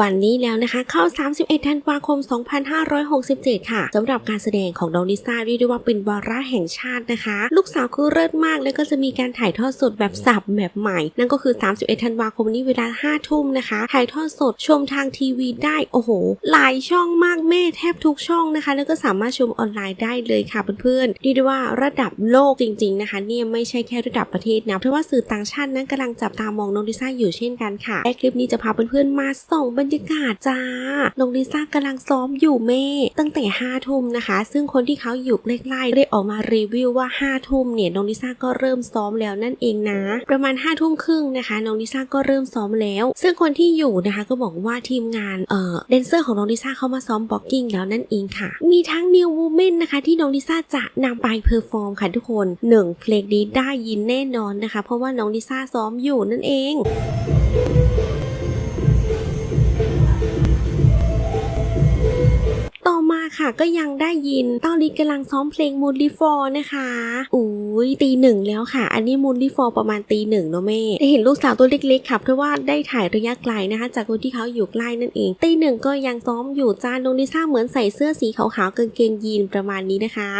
วันนี้แล้วนะคะ เข้า 31 ธันวาคม 2567 ค่ะสำหรับการแสดงของน้องลิซ่าเรียกได้ว่าเป็นวาระแห่งชาตินะคะ ลูกสาวคือเลิศมาก แล้วก็จะมีการถ่ายทอดสดแบบสับแบบใหม่ นั่นก็คือ 31 ธันวาคมนี้เวลา 5 ทุ่มนะคะ ถ่ายทอดสดชมทางทีวีได้ โอ้โห หลายช่องมากแม่แทบทุกช่องนะคะ แล้วก็สามารถชมออนไลน์ได้เลยค่ะเพื่อนๆเรียกได้ว่าระดับโลกจริง ๆนะคะ เนี่ยไม่ใช่แค่ระดับประเทศนะ เพราะว่าสื่อต่างชาตินั้นกำลังจับตามองน้องลิซ่าอยู่เช่นกันค่ะและคลิปนี้จะพาเพื่อนๆมาส่องบรรยากาศจ้า น้องลิซ่ากำลังซ้อมอยู่เม่ตั้งแต่5้าทุ่มนะคะ ซึ่งคนที่เขาอยู่ใกล้ๆได้ออกมารีวิวว่า5้าทุ่มเนี่ยน้องลิซ่าก็เริ่มซ้อมแล้วนั่นเองนะ ประมาณ5้าทุ่มครึ่งนะคะน้องลิซ่าก็เริ่มซ้อมแล้ว ซึ่งคนที่อยู่นะคะก็บอกว่าทีมงานเอ่อแดนเซอร์ของน้องลิซ่าเขามาซ้อมบ็อกกิ้งแล้วนั่นเองค่ะ มีทั้ง New Woman นะคะที่น้องลิซ่าจะนำไปเพอร์ฟอร์มค่ะทุกคนหนึ่งเพลงนี้ได้ยินแน่นอนนะคะ เพราะว่าน้องลิซ่าซ้อมอยู่นั่นเอง ค่ะ ก็ยังได้ยินตอนนี้กำลังซ้อมเพลงมูนลีฟอร์นะคะอุ้ยตีหนึ่งแล้วค่ะ อันนี้มูนลีฟอร์ประมาณตีหนึ่งเนาะแม่ได้เห็นลูกสาวตัวเล็กๆค่ะเพราะว่าได้ถ่ายระยะไกลนะคะ จากคนที่เขาอยู่ใกล้นั่นเองตีหนึ่งก็ยังซ้อมอยู่จานโนนิซ่าเหมือนใส่เสื้อสีขาวๆกางเกงยีนประมาณนี้นะคะ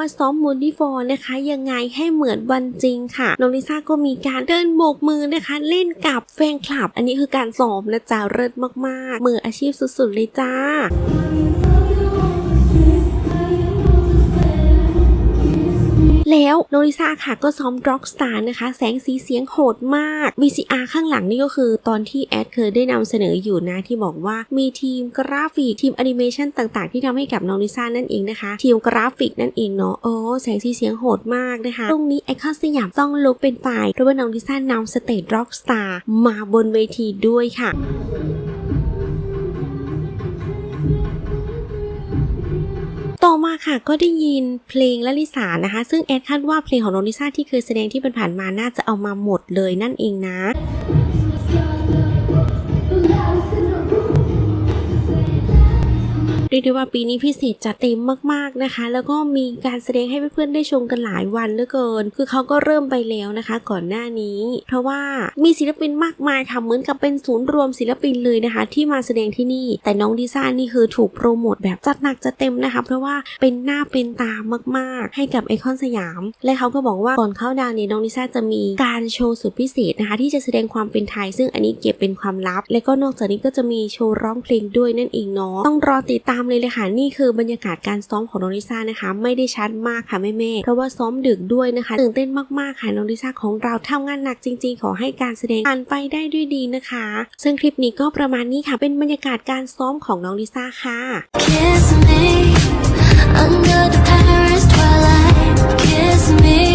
ว่าซ้อมมูนดีฟอร์นะคะยังไงให้เหมือนวันจริงค่ะน้องลิซ่าก็มีการเดินโบกมือนะคะ เล่นกับแฟนคลับ อันนี้คือการซ้อมนะจ๊ะเลิศมากๆ มืออาชีพสุดๆเลยจ้า แล้วโนริซาค่ะก็ซ้อม Rockstar นะคะ แสงสีเสียงโหดมาก VCR ข้างหลังนี่ก็คือตอนที่แอดเคยได้นำเสนออยู่นะที่บอกว่ามีทีมกราฟิกทีมแอนิเมชันต่างๆ ที่ทำให้กับน้องลิซ่านั่นเองนะคะ ทีมกราฟิกนั่นเองเนาะโอ้แสงสีเสียงโหดมากนะคะตรงนี้ไอคอนสยามต้องลุกเป็นฝ่ายเพราะว่าน้องลิซ่านำสเตจ Rockstar มาบนเวทีด้วยค่ะ ค่ะก็ได้ยินเพลงละลิสานะคะ ซึ่งแอดคาดว่าเพลงของน้องลิซ่าที่เคยแสดงที่ผ่านมาน่าจะเอามาหมดเลยนั่นเองนะ เรียกได้ว่าปีนี้พิเศษจัดเต็มมากๆนะคะ แล้วก็มีการแสดงให้เพื่อนๆได้ชมกันหลายวันเหลือเกิน คือเขาก็เริ่มไปแล้วนะคะ ก่อนหน้านี้ เพราะว่ามีศิลปินมากมายค่ะเหมือนกับเป็นศูนย์รวมศิลปินเลยนะคะ ที่มาแสดงที่นี่ แต่น้องดิซ่านี่คือถูกโปรโมทแบบจัดหนักจัดเต็มนะคะ เพราะว่าเป็นหน้าเป็นตามากๆ ให้กับไอคอนสยาม และเขาก็บอกว่าก่อนเข้าดาวเนี่ยน้องดิซ่าจะมีการโชว์สุดพิเศษนะคะ ที่จะแสดงความเป็นไทย ซึ่งอันนี้เก็บเป็นความลับ และก็นอกจากนี้ก็จะมีโชว์ร้องเพลงด้วยนั่นเองเนาะต้องรอติดตามเลยเลยค่ะนี่คือบรรยากาศการซ้อมของน้องลิซ่านะคะ ไม่ได้ชัดมากค่ะแม่แม่ๆเพราะว่าซ้อมดึกด้วยนะคะตื่นเต้นมากๆค่ะน้องลิซ่าของเราทำงานหนักจริง ๆ ขอให้การแสดงผ่านไปได้ด้วยดีนะคะ ซึ่งคลิปนี้ก็ประมาณนี้ค่ะ เป็นบรรยากาศการซ้อมของน้องลิซ่าค่ะ Kiss me under the Paris twilight. Kiss me